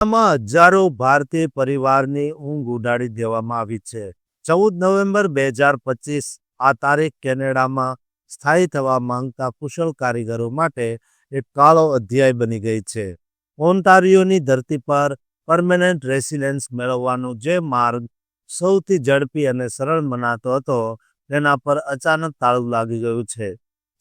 આમાં હજારો ભારતીય પરિવારની ઊંઘ ઉડાડી દેવામાં આવી છે. ચૌદ નવેમ્બર બે હજાર પચીસ, આ તારીખ કેનેડામાં સ્થાયી થવા માંગતા કુશળ કારીગરો માટે એક કાળો અધ્યાય બની ગઈ છે. ઓન્ટારિયોની ધરતી પર પરમેનન્ટ રેસિડેન્સ મેળવવાનો જે માર્ગ સૌથી ઝડપી અને સરળ મનાતો હતો, તેના પર અચાનક તાળું લાગી ગયું છે.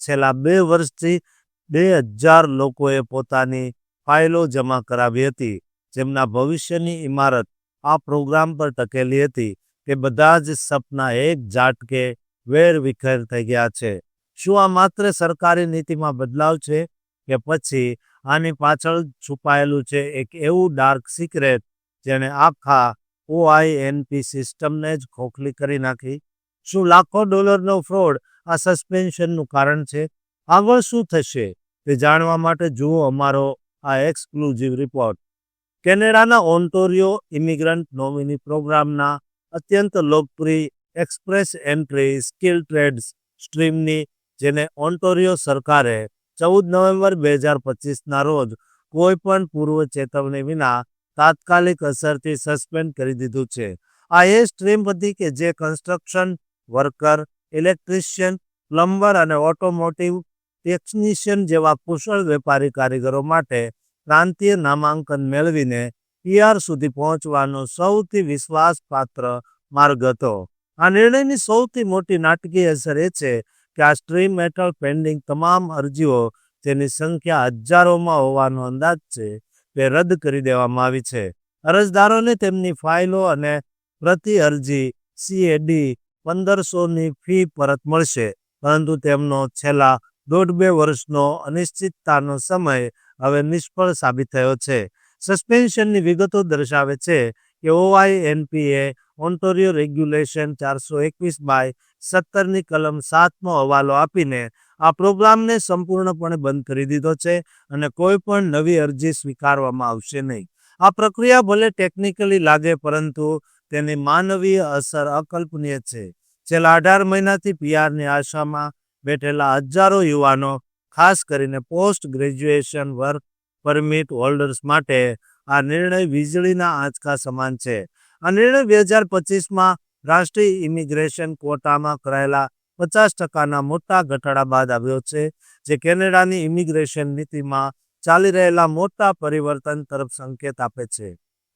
છેલ્લા બે વર્ષથી બે હજાર લોકોએ પોતાની ફાઇલો જમા કરાવી હતી. જેમના ભવિષ્યની ઇમારત આ પ્રોગ્રામ પર ટકેલી હતી તે બધા જ સપના એક ઝાટકે વેર વિખેર થઈ ગયા છે. શું આ માત્ર સરકારી નીતિમાં બદલાવ છે કે પછી આની પાછળ છુપાયેલું છે એક એવું ડાર્ક સિક્રેટ જેણે આખા ઓઆઈએનપી સિસ્ટમને જ ખોખલી કરી નાખી? શું લાખો ડોલરનો ફ્રોડ આ સસ્પેન્શનનું કારણ છે? આગળ શું થશે તે જાણવા માટે જુઓ અમારો આ એક્સક્લુઝિવ રિપોર્ટ. કેનેડાના ઓન્ટોરિયો ઇમિગ્રન્ટ નોમિની પ્રોગ્રામના અત્યંત લોકપ્રિય એક્સપ્રેસ એન્ટ્રી સ્કિલ ટ્રેડ્સ સ્ટ્રીમની, જેને ઓન્ટોરિયો સરકારે ચૌદ નવેમ્બર બે હજાર પચીસના રોજ કોઈપણ પૂર્વ ચેતવણી વિના તાત્કાલિક અસરથી સસ્પેન્ડ કરી દીધું છે. આ એ સ્ટ્રીમ હતી કે જે કન્સ્ટ્રક્શન વર્કર, ઇલેક્ટ્રિશિયન, પ્લમ્બર અને ઓટોમોટિવ ટેકનિશિયન જેવા કુશળ વેપારી કારીગરો માટે પ્રાંતીય નામાંકન મેળવીને પીઆર સુધી પહોંચવાનો સૌથી વિશ્વાસપાત્ર માર્ગ હતો. આ નિર્ણયની સૌથી મોટી નાટકીય અસર એ છે કે આ સ્ટ્રીમ હેઠળ પેન્ડિંગ તમામ અરજીઓ જેની સંખ્યા હજારોમાં હોવાનો અંદાજ છે તે રદ કરી દેવામાં આવી છે. અરજદારોને તેમની ફાઇલો અને પ્રતિ અરજી સીએડી પંદરસોની ફી પરત મળશે, પરંતુ તેમનો છેલ્લા દોઢ બે વર્ષનો અનિશ્ચિતતાનો સમય હવે નિષ્ફળ સાબિત થયો છે. સસ્પેન્શનની વિગતો દર્શાવે છે કે ઓઆઈ એનપીએ ઓન્ટોરિયો રેગ્યુલેશન ચારસો એકવીસ બાય સત્તરની કલમ સાતનો હવાલો આપીને આ પ્રોગ્રામને સંપૂર્ણપણે બંધ કરી દીધો છે અને કોઈ પણ નવી અરજી સ્વીકારવામાં આવશે નહીં. આ પ્રક્રિયા ભલે ટેકનિકલી લાગે પરંતુ તેની માનવીય અસર અકલ્પનીય છે. છેલ્લા અઢાર મહિનાથી પીઆરની આશામાં બેઠેલા હજારો યુવાનો ખાસ કરીને post graduation work permit holders માટે આ નિર્ણય વીજળીના આંચકા સમાન છે. આ નિર્ણય બે હજાર પચીસમાં રાષ્ટ્રીય ઇમિગ્રેશન કોટામાં કરાયેલા પચાસ ટકાના મોટા ઘટાડા બાદ આવ્યો છે, જે કેનેડાની ઇમિગ્રેશન નીતિમાં ચાલી રહેલા મોટા પરિવર્તન તરફ સંકેત આપે છે.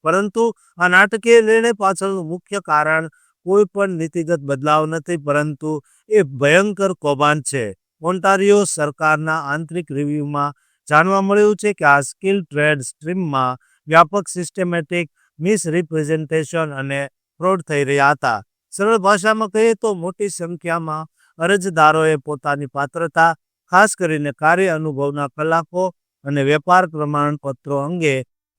પરંતુ આ નાટકીય નિર્ણય પાછળનું મુખ્ય કારણ કોઈ પણ નીતિગત બદલાવ નથી, પરંતુ એ ભયંકર કૌભાંડ છે. ઓન્ટારિયો સરકારના આંતરિક રિવ્યુમાં જાણવા મળ્યું છે કે આ સ્કિલ ટ્રેડ સ્ટ્રીમમાં વ્યાપક સિસ્ટેમેટિક મિસરિપ્રેઝેન્ટેશન અને ફ્રોડ થઈ રહ્યા હતા. સરળ ભાષામાં કહીએ તો મોટી સંખ્યામાં અરજદારોએ પોતાની પાત્રતા, ખાસ કરીને કાર્ય અનુભવના કલાકો અને વેપાર પ્રમાણપત્રો અંગે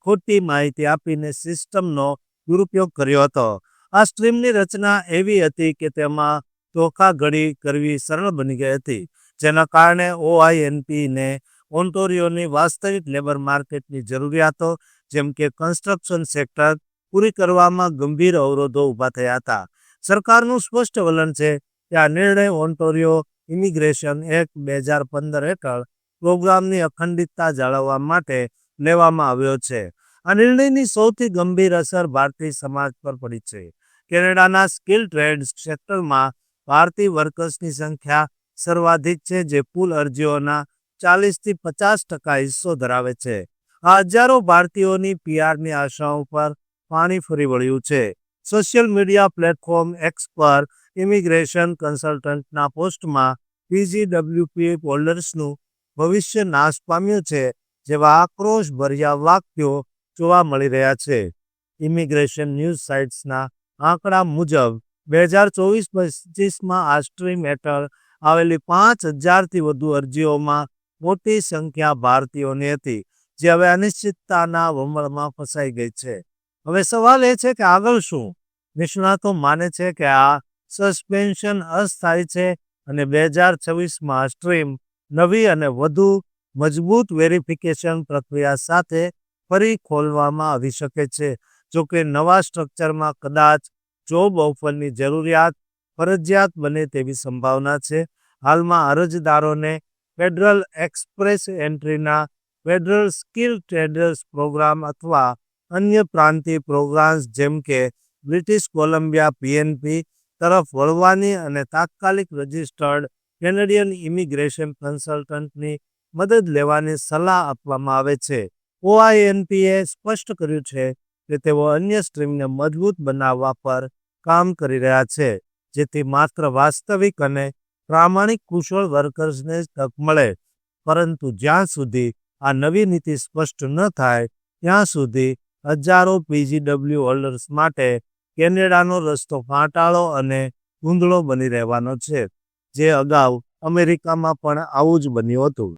ખોટી માહિતી આપીને સિસ્ટમનો દુરુપયોગ કર્યો હતો. આ સ્ટ્રીમની રચના એવી હતી કે તેમાં ધોખાઘડી કરવી સરળ બની ગઈ હતી. જેના કારણે ઓઆઈએનપીને ઓન્ટોરિયોની વાસ્તવિક લેબર માર્કેટની જરૂરિયાતો, જેમ કે કન્સ્ટ્રક્શન સેક્ટર પૂરી કરવામાં ગંભીર અવરોધો ઊભા થયા હતા. સરકારનું સ્પષ્ટ વલણ છે કે આ નિર્ણય ઓન્ટોરિયો ઇમિગ્રેશન એક્ટ બે હજાર પંદર હેઠળ પ્રોગ્રામની અખંડિતતા જાળવવા માટે લેવામાં આવ્યો છે. આ નિર્ણયની સૌથી ગંભીર અસર ભારતીય સમાજ પર પડી છે. કેનેડાના સ્કિલ ટ્રેડ સેક્ટરમાં ભારતીય વર્કર્સની સંખ્યા સર્વાધિક છે, જે કુલ અરજીઓના ચાલીસથી પચાસ ટકા હિસ્સો ધરાવે છે. આ હજારો ભારતીયોની પીઆરની આશાઓ પર પાણી ફરી વળ્યું છે. સોશિયલ મીડિયા પ્લેટફોર્મ એક્સ પર ઇમિગ્રેશન કન્સલ્ટન્ટના પોસ્ટમાં પીજીડબ્લ્યુપી હોલ્ડર્સનું ભવિષ્ય નાશ પામ્યું છે, જેવા આક્રોશ ભર્યા વાક્યો જોવા મળી રહ્યા છે. ઇમિગ્રેશન ન્યૂઝ સાઇટ્સના આંકડા મુજબ, બે હજાર ચોવીસ પચીસમાં આ સ્ટ્રીમ હેઠળ આવેલી પાંચ હજારથી વધુ અરજીઓમાં મોટી સંખ્યા ભારતીયોની હતી, જે હવે અનિશ્ચિતતાના વમળમાં ફસાઈ ગઈ છે. હવે સવાલ એ છે કે આગળ શું? નિષ્ણાતો માને છે કે આ સસ્પેન્શન અસ્થાયી છે અને બે હજાર છવ્વીસમાં સ્ટ્રીમ નવી અને વધુ મજબૂત વેરિફિકેશન પ્રક્રિયા સાથે ફરી ખોલવામાં આવી શકે છે, જો કે નવા સ્ટ્રક્ચરમાં કદાચ જોબ ઓફરની જરૂરિયાત ફરજિયાત બને તેવી સંભાવના છે. હાલમાં અરજદારોને ફેડરલ એક્સપ્રેસ એન્ટ્રીના ફેડરલ સ્કિલ ટ્રેડર્સ પ્રોગ્રામ અથવા અન્ય પ્રાંતીય પ્રોગ્રામ્સ જેમ કે બ્રિટિશ કોલંબિયા પીએનપી તરફ વળવાની અને તાત્કાલિક રજિસ્ટર્ડ કેનેડિયન ઇમિગ્રેશન કન્સલ્ટન્ટની મદદ લેવાની સલાહ આપવામાં આવે છે. ઓઆઈએનપીએ સ્પષ્ટ કર્યું છે કે તેઓ અન્ય સ્ટ્રીમને મજબૂત બનાવવા પર કામ કરી રહ્યા છે. જેથી માત્ર વાસ્તવિક અને પ્રામાણિક કુશળ વર્કર્સને તક મળે. પરંતુ જ્યાં સુધી આ નવી નીતિ સ્પષ્ટ ન થાય, ત્યાં સુધી હજારો પીજીડબલ્યુ હોલ્ડર્સ માટે કેનેડાનો રસ્તો ફાંટાળો અને ગૂંધળો બની રહેવાનો છે, જે અગાઉ અમેરિકામાં પણ આવું જ બન્યું હતું.